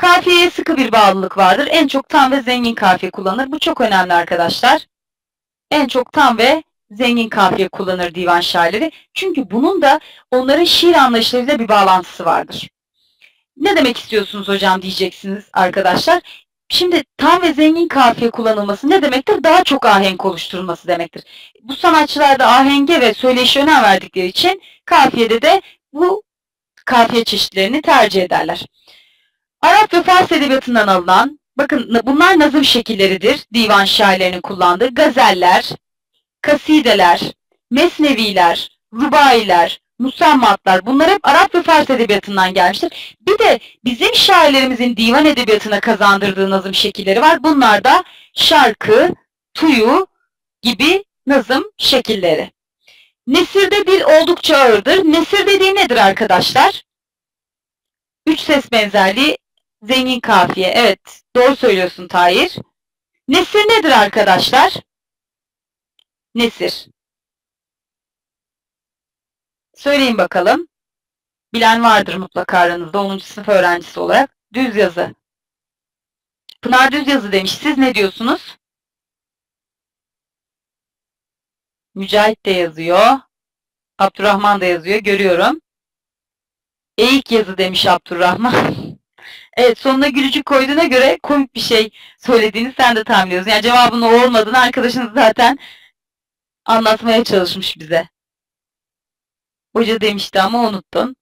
Kafiyeye sıkı bir bağlılık vardır. En çok tam ve zengin kafiye kullanılır. Bu çok önemli arkadaşlar. En çok tam ve zengin kafiye kullanır divan şairleri. Çünkü bunun da onların şiir anlayışlarıyla bir bağlantısı vardır. Ne demek istiyorsunuz hocam diyeceksiniz arkadaşlar. Şimdi tam ve zengin kafiye kullanılması ne demektir? Daha çok ahenk oluşturulması demektir. Bu sanatçılar da ahenge ve söyleşi önem verdikleri için kafiyede de bu kafiye çeşitlerini tercih ederler. Arap ve Fars edebiyatından alınan, bakın bunlar nazım şekilleridir divan şairlerinin kullandığı gazeller, kasideler, mesneviler, rubailer, musammatlar bunlar hep Arap ve Fars edebiyatından gelmiştir. Bir de bizim şairlerimizin divan edebiyatına kazandırdığı nazım şekilleri var. Bunlar da şarkı, tuyu gibi nazım şekilleri. Nesirde dil oldukça ağırdır. Nesir dediği nedir arkadaşlar? Üç ses benzerliği, zengin kafiye. Evet, doğru söylüyorsun Tahir. Nesir nedir arkadaşlar? Nesir. Söyleyin bakalım. Bilen vardır mutlaka aranızda 10. sınıf öğrencisi olarak. Düz yazı. Pınar düz yazı demiş. Siz ne diyorsunuz? Mücahit de yazıyor. Abdurrahman da yazıyor. Görüyorum. Eğik yazı demiş Abdurrahman. evet sonuna gülücük koyduğuna göre komik bir şey söylediğini sen de tahmin ediyorsun. Yani cevabın o olmadığını arkadaşınız zaten anlatmaya çalışmış bize. Hoca demişti ama unuttun.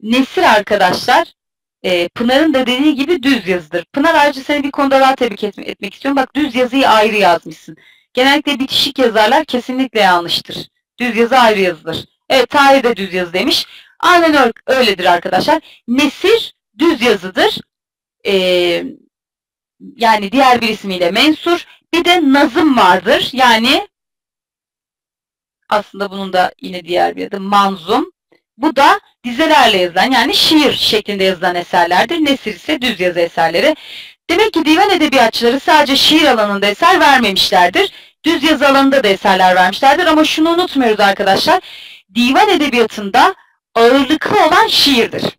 Nesir arkadaşlar e, Pınar'ın da dediği gibi düz yazıdır. Pınar ayrıca seni bir konuda daha tebrik etmek, etmek istiyorum. Bak düz yazıyı ayrı yazmışsın. Genellikle bitişik yazarlar kesinlikle yanlıştır. Düz yazı ayrı yazılır. Evet Tahir de düz yazı demiş. Aynen öyledir arkadaşlar. Nesir düz yazıdır. Ee, yani diğer bir ismiyle mensur. Bir de nazım vardır. Yani aslında bunun da yine diğer bir adı manzum. Bu da dizelerle yazılan yani şiir şeklinde yazılan eserlerdir. Nesir ise düz yazı eserleri. Demek ki divan edebiyatçıları sadece şiir alanında eser vermemişlerdir. Düz yazı alanında da eserler vermişlerdir. Ama şunu unutmuyoruz arkadaşlar. Divan edebiyatında ağırlıklı olan şiirdir.